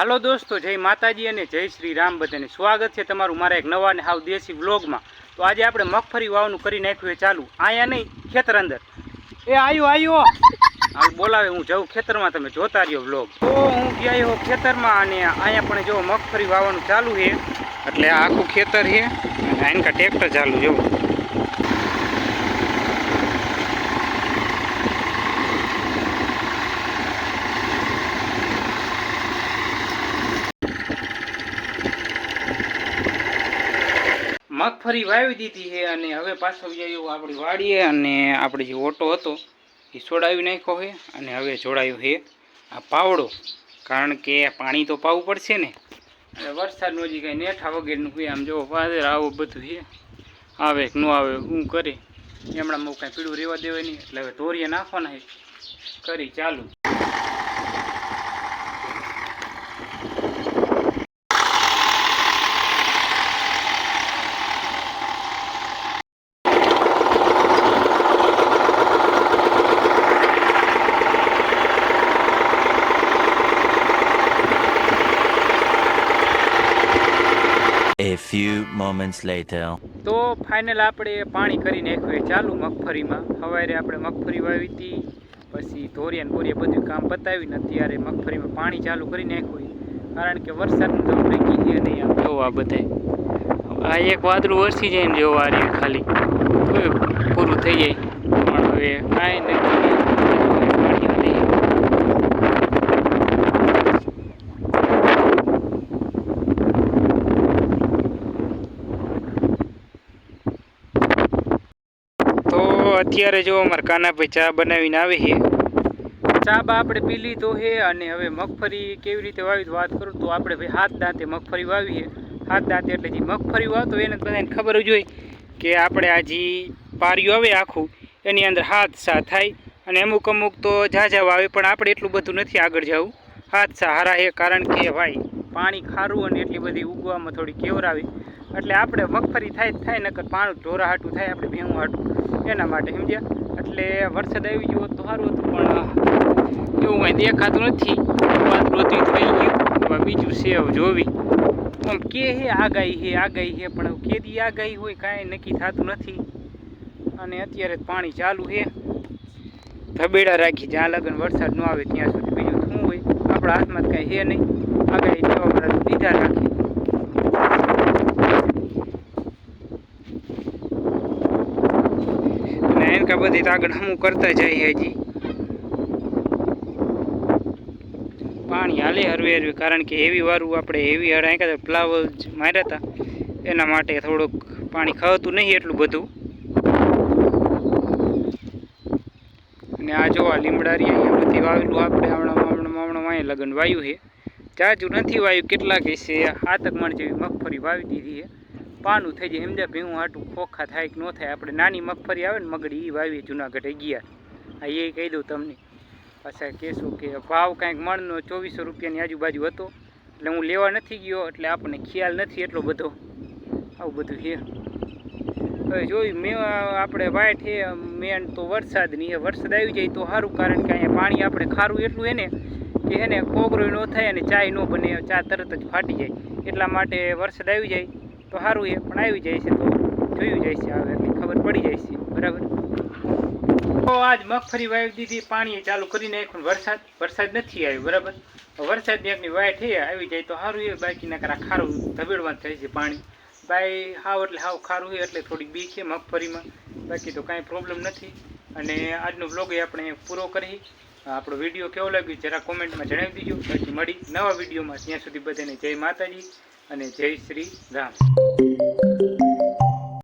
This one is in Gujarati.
હાલો દોસ્તો, જય માતાજી અને જય શ્રી રામ બધાને. સ્વાગત છે તમારું મારા એક નવા ને હાવ દેશી વ્લોગમાં. તો આજે આપણે મગફળી વાવનું કરી નાખ્યું એ ચાલુ. અહીંયા નહીં, ખેતર અંદર. એ આયો આયો. હાલ બોલાવે, હું જાઉં ખેતરમાં, તમે જોતા રહ્યો વ્લોગ. તો હું ગયા ખેતરમાં અને અહીંયા પણ જો મગફળી વાવવાનું ચાલુ છે. એટલે આ આખું ખેતર છે. અને આનકા ટ્રેક્ટર ચાલુ જો મગફળી વાવી દીધી છે અને હવે પાછો જઈએ આપણી વાડીએ અને આપણે જે ઓટો હતો, એ છોડાવી નાખ્યો છે અને હવે જોડાયું છે આ પાવડો. કારણ કે પાણી તો પાવું પડશે ને. અને વરસાદનું હજી કાંઈ નેઠા વગેરેનું હોય આમ જો વાદળ આવું બધું છે. આવે ન આવે, હું કરે. એમણામાં કાંઈ પીળું રહેવા દેવાય નહીં. એટલે હવે ધોરીએ નાખવાના છે. કરી ચાલુ. A few moments later. તો ફાઇનલ આપણે પાણી કરી નાખ્યું છે ચાલુ મગફળીમાં. સવારે આપણે મગફળી વાવી હતી પછી ધોરિયા ને બોરિયા બધું કામ પતાવીને અત્યારે મગફળીમાં પાણી ચાલુ કરી નાખ્યું કારણ કે વરસાદનું તો આપણે કીધે નહીં આમ જોવા બધાય. આ એક વાદળું વરસી જાય ને જોવા ખાલી. પૂરું થઈ જાય. પણ હવે કાંઈ નથી પાણી નથી તો અત્યારે જો અમારા કાનાભાઈ ચા બનાવીને આવે છે. ચા બા આપણે પી લીધો છે અને હવે મગફળી કેવી રીતે વાવી વાત કરું તો આપણે ભાઈ હાથ દાંતે મગફળી વાવીએ હાથ દાંતે એટલે જે મગફળી વાવતો એને બધાને ખબર જ હોય કે આપણે આ જે પાર્યું આવે આખું, એની અંદર હાથ સા થાય અને અમુક અમુક તો ઝાઝા વાવે પણ આપણે એટલું બધું નથી આગળ જવું. હાથ સા હારા છે કારણ કે ભાઈ પાણી ખારું અને એટલી બધી ઉગવામાં થોડી કેવરાવી. એટલે આપણે મગફળી થાય જ થાય નકર પાણું ઢોરા હાટું થાય, આપણે ભેહું હાટું. એના માટે, સમજ્યા? એટલે વરસાદ આવી ગયો તો સારું હતું, પણ એવું કાંઈ દેખાતું નથી. થઈ ગયું બીજું છે જોવી. આમ કે હે આગાહી હે આગાહી હે, પણ કેદી આગાહી હોય કાંઈ નક્કી થતું નથી. અને અત્યારે પાણી ચાલુ છે. ધબેડા રાખી જ્યાં લગન વરસાદ ન આવે ત્યાં સુધી બીજું શું હોય? આપણા હાથમાં કાંઈ હે નહીં. આગાહી દેવા દીધા રાખીએ અને એનકા બધી આગળ હમું કરતા જઈએ હજી. પાણી હાલે હરવે હરવે, કારણ કે હેવી વાળું આપણે હેવી હરા એકા ફ્લાવર માર્યા હતા એના માટે થોડુંક પાણી ખાવતું નહીં એટલું બધું. અને આ જો આ લીમડારી અહીંયા બધી વાવેલું આપણે હમણાં હમણાં હમણાં વાંય લગ્ન વાયું છે. જાજુ નથી વાયું, કેટલાક છે હાથક મણ જેવી મગફળી વાવી દીધી છે. પાનું થઈ જાય. સમજ્યા ભીંગું હાટું ખોખા થાય કે ન થાય. આપણે નાની મગફળી આવે ને મગડી એ વાવી જુનાગઢ ગયા. આ એ કહી દઉં તમને. પાછા કહેશું કે ભાવ કાંઈક મણનો ચોવીસો રૂપિયાની આજુબાજુ હતો. એટલે હું લેવા નથી ગયો, એટલે આપણને ખ્યાલ નથી એટલો બધો. આવું બધું છે. હવે જોઈ મેં આપણે વાઈટ છે, મેન તો વરસાદની નહીં. વરસાદ આવી જાય તો સારું, કારણ કે અહીંયા પાણી આપણે ખારું એટલું એને કે એને કોગરો ન થાય અને ચાય ન બને ચા તરત જ ફાટી જાય. એટલા માટે વરસાદ આવી જાય. તો સારું એ, પણ આવી જાય છે તો જોયું જાય છે આવે એટલે ખબર પડી જાય છે, બરાબર? તો આજ મગફળી વાવી દીધી, પાણી ચાલુ કરી નાખ્યું વરસાદ વરસાદ નથી આવ્યો, બરાબર? વરસાદની એકની વાય થઈ આવી જાય તો સારું એ બાકી ના ખારું ધબેડવાનું થાય છે પાણી. બાય હાવ એટલે હાવ ખારું હોય એટલે થોડીક બી છે મગફળીમાં, બાકી તો કાંઈ પ્રોબ્લેમ નથી. અને આજનો બ્લોગ આપણે પૂરો કરી. આપણો વીડિયો કેવો લાગ્યો, જરા કોમેન્ટમાં જણાવી દીજો. બાકી મળી નવા વિડીયોમાં ત્યાં સુધી બધાને જય માતાજી. અને જય શ્રી રામ.